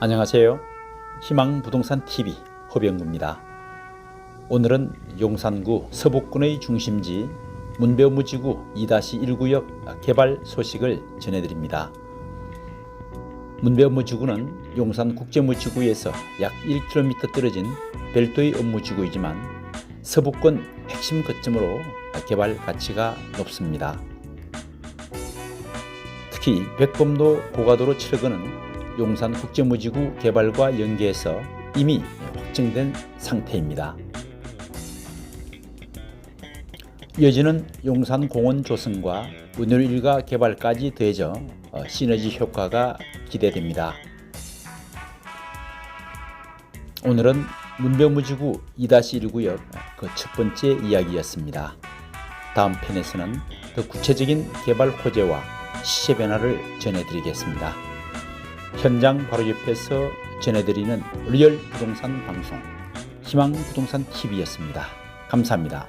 안녕하세요. 희망 부동산 TV 허병구입니다. 오늘은 용산구 서북군의 중심지 문배무지구 2-1구역 개발 소식을 전해드립니다. 문배업무지구는 용산 국제무지구에서 약 1km 떨어진 별도의 업무지구이지만 서북권 핵심 거점으로 개발 가치가 높습니다. 특히 백범도 고가도로 철거는 용산 국제무지구 개발과 연계해서 이미 확정된 상태입니다. 이어지는 용산 공원 조성과 운열 일가 개발까지 더해져 어, 시너지 효과가 기대됩니다. 오늘은 문병무지구 2-1구역 그 첫 번째 이야기였습니다. 다음 편에서는 더 구체적인 개발 호재와 시세 변화를 전해드리겠습니다. 현장 바로 옆에서 전해드리는 리얼 부동산 방송 희망 부동산 TV였습니다. 감사합니다.